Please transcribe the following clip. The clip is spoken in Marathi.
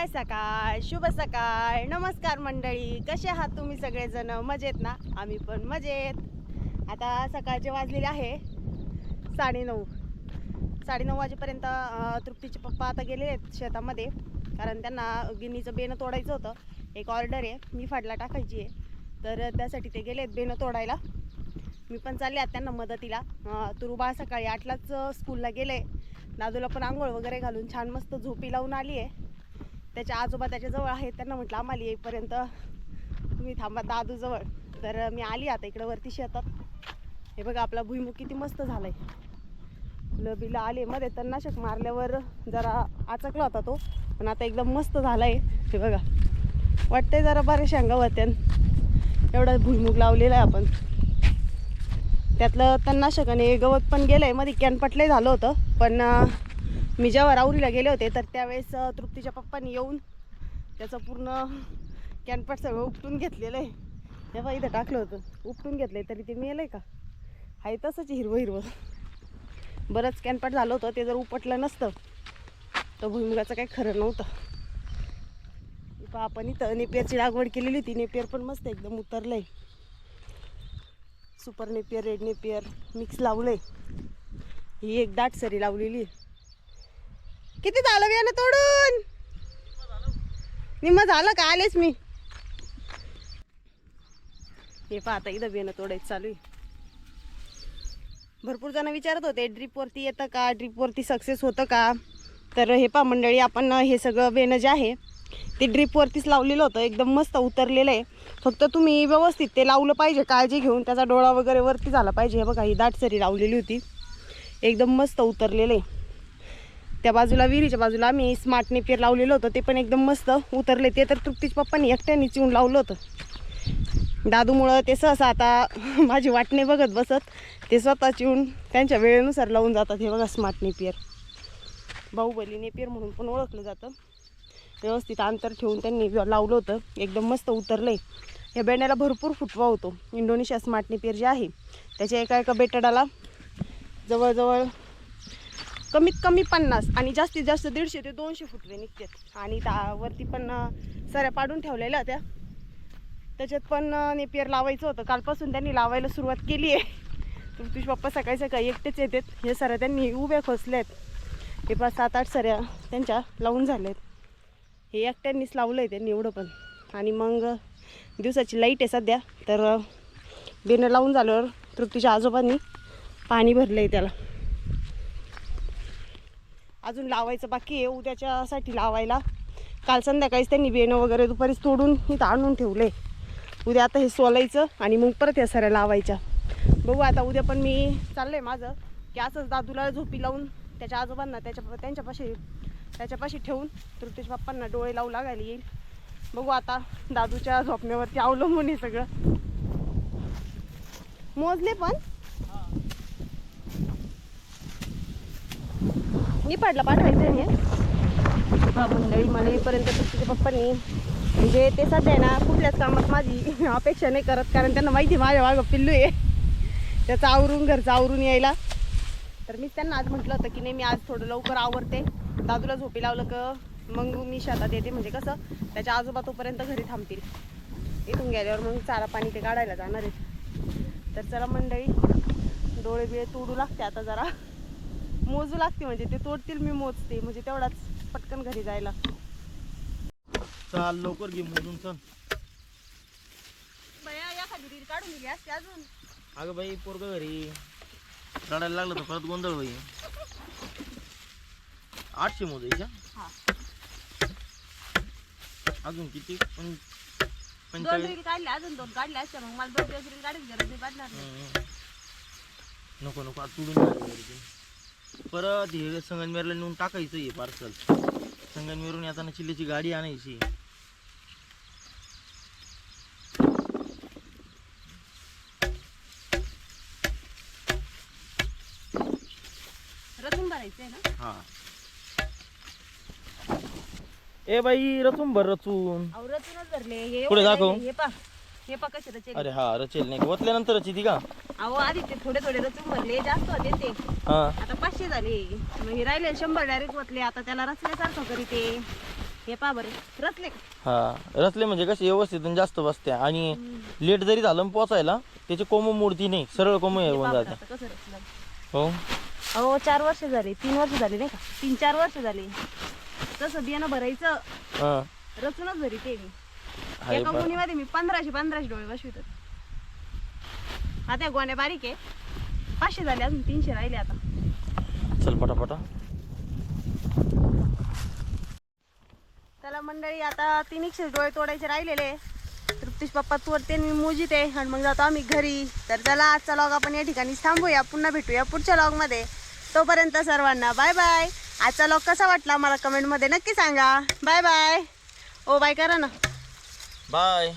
सकाळ सकाळ? शुभ सकाळ. नमस्कार मंडळी. कसे आहात तुम्ही सगळेजण? मजेत ना? आम्ही पण मजेत. आता सकाळचे वाजलेले आहे. साडेनऊ. साडेनऊ वाजेपर्यंत तृप्तीचे पप्पा आता गेलेले आहेत शेतामध्ये. कारण त्यांना गिन्नीचं बेणं तोडायचं होतं. एक ऑर्डर आहे. मी फाडला टाकायची आहे. तर त्यासाठी ते गेले आहेत बेणं तोडायला. मी पण चालले आहेत त्यांना मदतीला. तुरुबाळ तुरुबा सकाळी आठलाच स्कूलला गेले. दादूला पण आंघोळ वगैरे घालून छान मस्त झोपी लावून आली आहे. त्याच्या आजोबा त्याच्याजवळ आहेत त्यांना म्हटलं आम्हाला येईपर्यंत तुम्ही थांबा दादूजवळ तर मी आली आता इकडं वरती शेतात. हे बघा आपला भुईमुग किती मस्त झालाय. फुलं बिलं आले मध्ये तणनाशक मारल्यावर जरा आचकला होता तो पण आता एकदम मस्त झालाय. हे बघा वाटतंय जरा बऱ्या शेंगा होत्यान एवढा भुईमुग लावलेला आहे आपण. त्यातलं तणनाशक आणि गवत पण गेलंयमध्ये कॅनपटलंही झालं होतं पण मी जेव्हा राऊरीला गेले होते तर त्यावेळेस तृप्तीच्या पप्पांनी येऊन त्याचं पूर्ण कॅनपट सगळं उपटून घेतलेलं आहे. तेव्हा इथं टाकलं होतं. उपटून घेतलंय तरी ते मिळालंय का? आहे तसंच हिरवं हिरवं. बरंच कॅनपट झालं होतं ते जर उपटलं नसतं तर भुईमुगाचं काही खरं नव्हतं. पहा आपण इथं नेपियरची लागवड केलेली होती नेपियर पण मस्त एकदम उतरलंय. Super Napier red Napier mix लावलंय. ही एक दाट सरी लावलेली आहे. किती झालं बियाणं तोडून? निम्म झालं का? आलेच मी. हे पाहता इथं बियाणं तोडायचं चालू आहे. भरपूर जण विचारत होते ड्रीपवरती येतं का? ड्रीपवरती सक्सेस होतं का? तर हे पा मंडळी आपण हे सगळं बेणं जे आहे ते ड्रीपवरतीच लावलेलं होतं. एकदम मस्त उतरलेलं आहे. फक्त तुम्ही व्यवस्थित ते लावलं पाहिजे काळजी घेऊन त्याचा डोळा वगैरे वरती झाला पाहिजे. हे बघा ही दाटसरी लावलेली होती. एकदम मस्त उतरलेलं आहे. त्या बाजूला विहिरीच्या बाजूला आम्ही स्मार्ट नेपियर लावलेलं होतं. ते पण एकदम मस्त उतरले. ते तर तृप्तीच पप्पांनी एकट्याने चिवून लावलं होतं. दादूमुळं ते सहसा आता माझी वाटणे बघत बसत. ते स्वतः चिवून त्यांच्या वेळेनुसार लावून जातात हे बघा स्मार्ट नेपियर बाहुबली नेपियर म्हणून पण ओळखलं जातं. व्यवस्थित अंतर ठेवून त्यांनी लावलं होतं. एकदम मस्त उतरलं आहे या बेण्याला भरपूर फुटवा होतो. इंडोनेशिया स्मार्ट नेपियर जे आहे त्याच्या एका एका बेटाडाला जवळजवळ कमीत कमी पन्नास आणि जास्तीत जास्त दीडशे ते दोनशे फुटवे निघतात. आणि त्यावरती पण सऱ्या पाडून ठेवलेल्या त्या. त्याच्यात पण नेपियर लावायचं होतं. कालपासून त्यांनी लावायला सुरुवात केली आहे. तुमचे पप्पा सकाळी सकाळी एकटेच येतात. हे सऱ्या त्यांनी उभ्या खोसल्यात. हे पाच सात आठ सऱ्या त्यांच्या लावून झाल्यात. हे एकट्यांनीच लावलं आहे त्यांनी एवढं पण. आणि मग दिवसाची लाइट आहे सध्या. तर अं, बेनं लावून झाल्यावर तृप्तीच्या आजोबांनी पाणी भरलं आहे त्याला. अजून लावायचं बाकी आहे उद्याच्यासाठी लावायला. काल संध्याकाळीच त्यांनी बेणं वगैरे दुपारीच तोडून इथं आणून ठेवले. उद्या आता हे सोलायचं आणि मग परत या सऱ्या लावायच्या. बघू आता उद्या पण मी चाललं आहे माझं की असंच दादूला झोपी लावून त्याच्या आजोबांना त्याच्या त्यांच्यापाशी त्याच्यापाशी ठेवून तृतीश बाप्पांना डोळे लावू लागायला येईल. बघू आता दादूच्या झोपण्यावरती अवलंबून आहे सगळं. मोजले पण. निपाडला पाठवायचं आहे. मंडळी मला येईपर्यंत तुझ्या पप्पांनी म्हणजे ते सध्या ना कुठल्याच कामात माझी अपेक्षा नाही करत कारण त्यांना माहिती आहे माझ्या मागं पिल्लू आहे. त्याचं आवरून घरचं आवरून यायला. तर मी त्यांना आज म्हटलं होतं की नाही मी आज थोडं लवकर आवरते. दादूला झोपी लावलं का मग मी शेतात येते म्हणजे कसं त्याच्या आजोबा तोपर्यंत घरी थांबतील. इथून गेल्यावर मग चारा पाणी ते काढायला जाणार आहे तर चला मंडळी डोळे बिळे तोडू लागते आता जरा. मोजू लागते म्हणजे ते तोडतील मी मोजते. म्हणजे तेवढाच पटकन घरी जायला. चाल लवकर घे मोजून चल. एखादी रील काढून दिली असते अजून. अगं बाई पोरग घरी. रडायला लागलं तर परत गोंधळ होईल. आठशे मोजायच्या हा? अजून किती? पण दोन रील काढले अजून दोन काढले असते. मग मला दोन दिवस रील काढायची गरज नाही पडणार नाही. हम्म. नको नको. आता तुडून झाली घरी. ते. परत हे संगनमेरला नेऊन टाकायचं हे पार्सल संगनमेरून येताना चिल्लीची गाडी आणायची. रचून भरायचंय ना? हा. ए बाई रचून भर रचून अहो भरले. हे पुढे एवढे दाखव. हे पा हे पा रचेल. अरे हा रचेल नाही का? ओतल्यानंतर रची का? अहो आधी ते थोडे थोडे रचून भरले जास्त होते ते. हा. आता पाचशे झाले. मग हे राहिले शंभर डायरेक्ट वतले आता त्याला रचल्यासारखं करीते. हे पा बरे. रचले का? हा. रचले म्हणजे कसे? व्यवस्थित जास्त बसते आणि लेट जरी झालं ना पोचायला त्याची कोम मूर्ती नाही. सरळ कोम हे होऊन जाते आता कसं रचलं? हो. अहो चार वर्ष झाली. तीन वर्ष झाली नाही का? तीन चार वर्ष झाली. तसं बियाणं भरायचं. हा. रचूनच भरी ते मी. आहे एका. गुणीमध्ये मी पंधराशे पंधराशे डोळे बसवित होते. आता या गोण्या बारीक आहे. पाचशे झाले अजून तीनशे राहिले आता. चल पटापटा. त्याला मंडळी आता तीन एकशे डोळे तोडायचे राहिलेले. तृप्तीश पप्पा तोडते आणि मी मोजीत आहे. आणि मग जातो आम्ही घरी. तर चला आजचा लॉग आपण या ठिकाणी थांबूया. पुन्हा भेटूया पुढच्या लॉगमध्ये तोपर्यंत सर्वांना बाय बाय आजचा लॉग कसा वाटला मला कमेंटमध्ये नक्की सांगा. बाय बाय ओ बाय करा ना. बाय